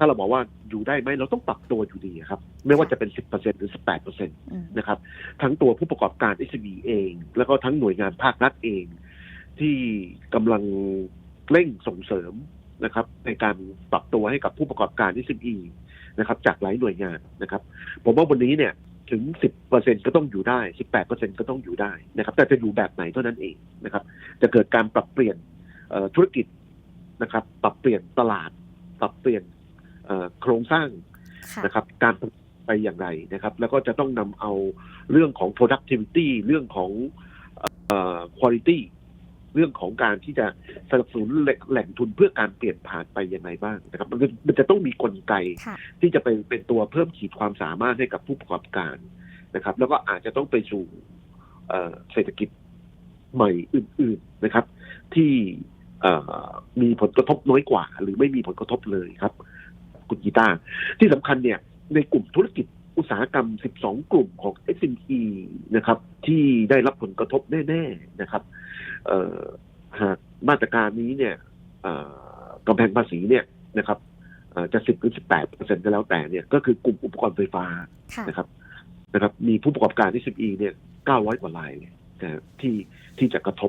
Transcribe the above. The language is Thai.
ถ้าเราบอกว่าอยู่ได้ไหมเราต้องปรับตัวอยู่ดีครับ ไม่ว่าจะเป็น 10%หรือ 18%อืมนะครับ ทั้งตัวผู้ประกอบการ SME เอง แล้วก็ทั้งหน่วยงานภาครัฐเอง ที่กำลังเร่งส่งเสริมนะครับ ในการปรับตัวให้กับผู้ประกอบการ SME นะครับ จากหลายหน่วยงานนะครับ ผมว่าวันนี้เนี่ยถึง 10%ก็ต้องอยู่ได้ 18%ก็ต้องอยู่ได้นะครับ แต่จะอยู่แบบไหนเท่านั้นเองนะครับ จะเกิดการปรับเปลี่ยนเอ่อธุรกิจนะครับ ปรับเปลี่ยนตลาด ปรับเปลี่ยนเอ่อ โครงสร้างค่ะนะครับ การไปอย่างไรนะครับ แล้วก็จะต้องนำเอาเรื่องของ productivity เรื่องของเอ่อ quality เรื่องของการที่จะสนับสนุนแหล่งแหล่งทุนเพื่อการเปลี่ยนผ่านไปยังไงบ้างนะครับ มันก็มันจะต้องมีกลไกค่ะที่จะเป็นเป็นตัวเพิ่มขีดความสามารถให้กับผู้ประกอบการนะครับ แล้วก็อาจจะต้องไปสู่เอ่อเศรษฐกิจใหม่อื่น ๆนะครับ ที่เอ่อมีผลกระทบน้อยกว่า หรือไม่มีผลกระทบเลยครับ คุณกีตาร์ที่สำคัญเนี่ยในกลุ่มธุรกิจอุตสาหกรรม 12 กลุ่มของ SME นะครับ ที่ได้รับผลกระทบแน่ ๆนะครับเอ่อหากมาตรการนี้เนี่ยเอ่อกำแพงภาษีเนี่ยนะครับเอ่อจะ 10 หรือ 18เปอร์เซ็นต์ก็แล้วแต่เนี่ย ก็คือกลุ่มอุปกรณ์ไฟฟ้าค่ะนะครับ นะครับ มีผู้ประกอบการ SME เนี่ย 900 กว่ารายเนี่ยนะที่ที่จะกระทบ